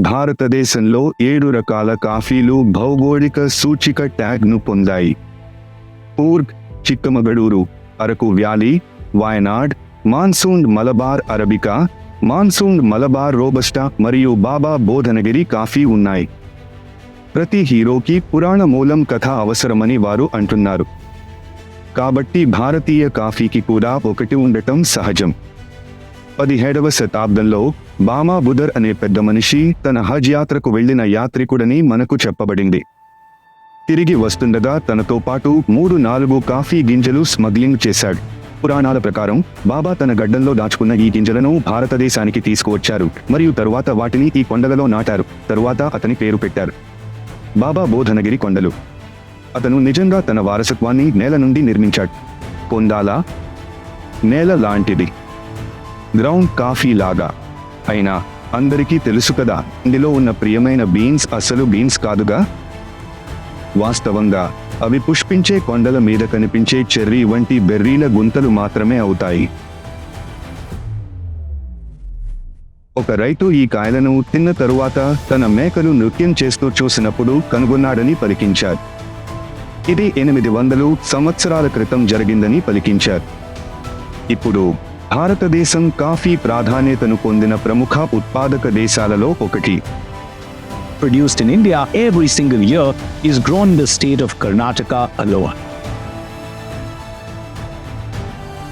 భారతదేశంలో ఏడు రకాల కాఫీలు భౌగోళిక సూచిక ట్యాగ్ను పొందాయి. Coorg Chikkamagaluru Araku valley Wayanad monsoon Malabar arabica monsoon Malabar robusta మరియు బాబా బోధనగిరి కాఫీ ఉన్నాయి. ప్రతి హీరోకి పురాణ మూలం కథ అవసరమని వారు అంటున్నారు. కాబట్టి భారతీయ కాఫీకి కూడా ఒకటి ఉండటం సహజం. పదిహేడవ శతాబ్దంలో బామా బుదర్ అనే పెద్ద మనిషి తన హజ్ యాత్రకు వెళ్ళిన యాత్రికుడని మనకు చెప్పబడింది. తిరిగి వస్తుండగా తనతో పాటు మూడు నాలుగు కాఫీ గింజలు స్మగ్లింగ్ చేశాడు. పురాణాల ప్రకారం బాబా తన గడ్డంలో దాచుకున్న ఈ గింజలను భారతదేశానికి తీసుకువచ్చారు మరియు తరువాత వాటిని ఈ కొండలలో నాటారు. తరువాత అతని పేరు పెట్టారు. బాబా బోధనగిరి కొండలు. అతను నిజంగా తన వారసత్వాన్ని నేల నుండి నిర్మించాడు. కొందాల నేల లాంటిది. గ్రౌండ్ కాఫీ లాగా. అయినా అందరికీ తెలుసు కదా ఇందులో ఉన్న ప్రియమైన బీన్స్ అసలు బీన్స్ కాదుగా? వాస్తవంగా అవి పుష్పించే కొండల మీద కనిపించే చెర్రీ వంటి బెర్రీల గుంతలు మాత్రమే అవుతాయి. ఒక రైతు ఈ కాయలను తిన్న తరువాత తన మేకలు నృత్యం చేస్తూ చూసినప్పుడు కనుగొన్నాడని పలికించారు. ఇది ఎనిమిది వందలు సంవత్సరాల క్రితం జరిగిందని పలికించారు. ఇప్పుడు భారతదేశం కాఫీ ప్రాధాన్యతను పొందిన ప్రముఖ ఉత్పాదక దేశాలలో ఒకటి produced in India every single year is grown in the state of Karnataka alone.